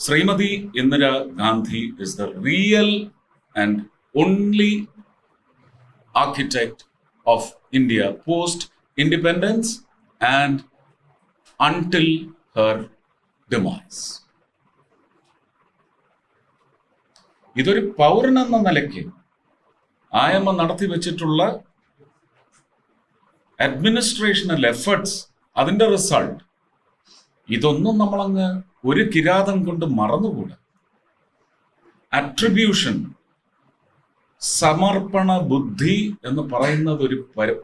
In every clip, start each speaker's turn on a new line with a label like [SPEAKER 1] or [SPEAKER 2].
[SPEAKER 1] Shrimati Indira Gandhi is the real and only architect of India post independence and until her demise ഇതൊരു പൗരൻ എന്ന നിലയ്ക്ക് ആയമ്മ നടത്തി വെച്ചിട്ടുള്ള അഡ്മിനിസ്ട്രേഷണൽ എഫേർട്സ് അതിന്റെ റിസൾട്ട് ഇതൊന്നും നമ്മളങ്ങ് ഒരു കിരാതം കൊണ്ട് മറന്നുകൂടാ. അട്രിബ്യൂഷൻ സമർപ്പണ ബുദ്ധി എന്ന് പറയുന്നത് ഒരു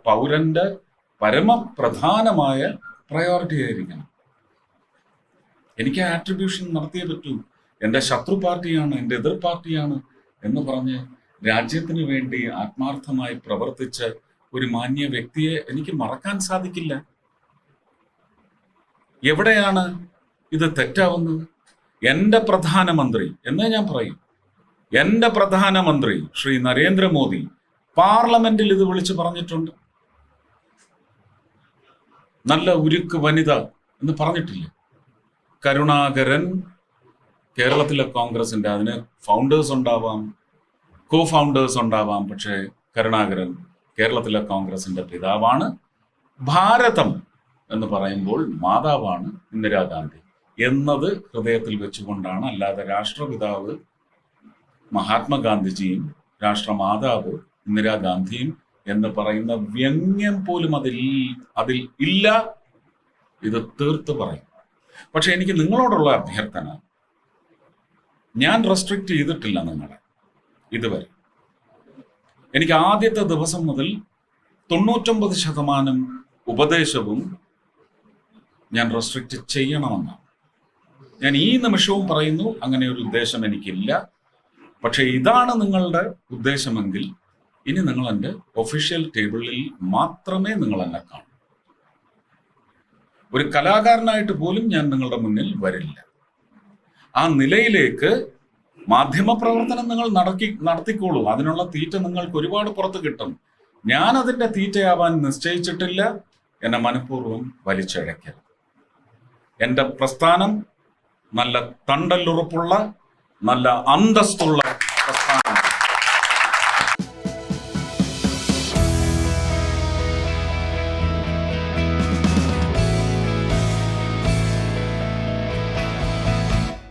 [SPEAKER 1] പൗരന്റെ പരമപ്രധാനമായ പ്രയോറിറ്റി ആയിരിക്കണം. എനിക്ക് ആട്രിബ്യൂഷൻ നടത്തിയേ പറ്റൂ. എന്റെ ശത്രു പാർട്ടിയാണ് എന്റെ എതിർ പാർട്ടിയാണ് എന്ന് പറഞ്ഞ് രാജ്യത്തിന് വേണ്ടി ആത്മാർത്ഥമായി പ്രവർത്തിച്ച ഒരു മാന്യ വ്യക്തിയെ എനിക്ക് മറക്കാൻ സാധിക്കില്ല. എവിടെയാണ് ഇത് തെറ്റാവുന്നത്? എന്റെ പ്രധാനമന്ത്രി എന്നേ ഞാൻ പറയും. എന്റെ പ്രധാനമന്ത്രി ശ്രീ നരേന്ദ്രമോദി പാർലമെന്റിൽ ഇത് വിളിച്ചു പറഞ്ഞിട്ടുണ്ട്. നല്ല ഉരുക്ക് വനിത എന്ന് പറഞ്ഞിട്ടില്ലേ. കരുണാകരൻ കേരളത്തിലെ കോൺഗ്രസിന്റെ അതിന് ഫൗണ്ടേഴ്സ് ഉണ്ടാവാം കോ ഫൗണ്ടേഴ്സ് ഉണ്ടാവാം പക്ഷേ കരുണാകരൻ കേരളത്തിലെ കോൺഗ്രസിന്റെ പിതാവാണ്. ഭാരതം എന്ന് പറയുമ്പോൾ മാതാവാണ് ഇന്ദിരാഗാന്ധി എന്നത് ഹൃദയത്തിൽ വെച്ചുകൊണ്ടാണ്. അല്ലാതെ രാഷ്ട്രപിതാവ് മഹാത്മാഗാന്ധിജിയും രാഷ്ട്രമാതാവ് ഇന്ദിരാഗാന്ധിയും എന്ന് പറയുന്ന വ്യംഗ്യം പോലും അതിൽ അതിൽ ഇല്ല ഇത് തീർത്ത് പറയും. പക്ഷെ എനിക്ക് നിങ്ങളോടുള്ള അഭ്യർത്ഥന ഞാൻ റെസ്ട്രിക്റ്റ് ചെയ്തിട്ടില്ല നിങ്ങളെ ഇതുവരെ. എനിക്ക് ആദ്യത്തെ ദിവസം മുതൽ തൊണ്ണൂറ്റൊമ്പത് ശതമാനം ഉപദേശവും ഞാൻ റെസ്ട്രിക്റ്റ് ചെയ്യണമെന്നാണ് ഞാൻ ഈ നിമിഷവും പറയുന്നു അങ്ങനെ ഒരു ഉദ്ദേശം എനിക്കില്ല. പക്ഷെ ഇതാണ് നിങ്ങളുടെ ഉദ്ദേശമെങ്കിൽ ഇനി നിങ്ങൾ എന്റെ ഒഫീഷ്യൽ ടേബിളിൽ മാത്രമേ നിങ്ങൾ എന്നെ കാണൂ. ഒരു കലാകാരനായിട്ട് പോലും ഞാൻ നിങ്ങളുടെ മുന്നിൽ വരില്ല. ആ നിലയിലേക്ക് മാധ്യമ പ്രവർത്തനം നിങ്ങൾ നടക്കി നടത്തിക്കോളൂ. അതിനുള്ള തീറ്റ നിങ്ങൾക്ക് ഒരുപാട് പുറത്ത് കിട്ടും. ഞാൻ അതിന്റെ തീറ്റയാവാൻ നിശ്ചയിച്ചിട്ടില്ല. എന്നെ മനഃപൂർവം വലിച്ചഴക്കരുത് എന്റെ പ്രസ്ഥാനം നല്ല തണ്ടല്ലുറപ്പുള്ള നല്ല അന്തസ്തുള്ള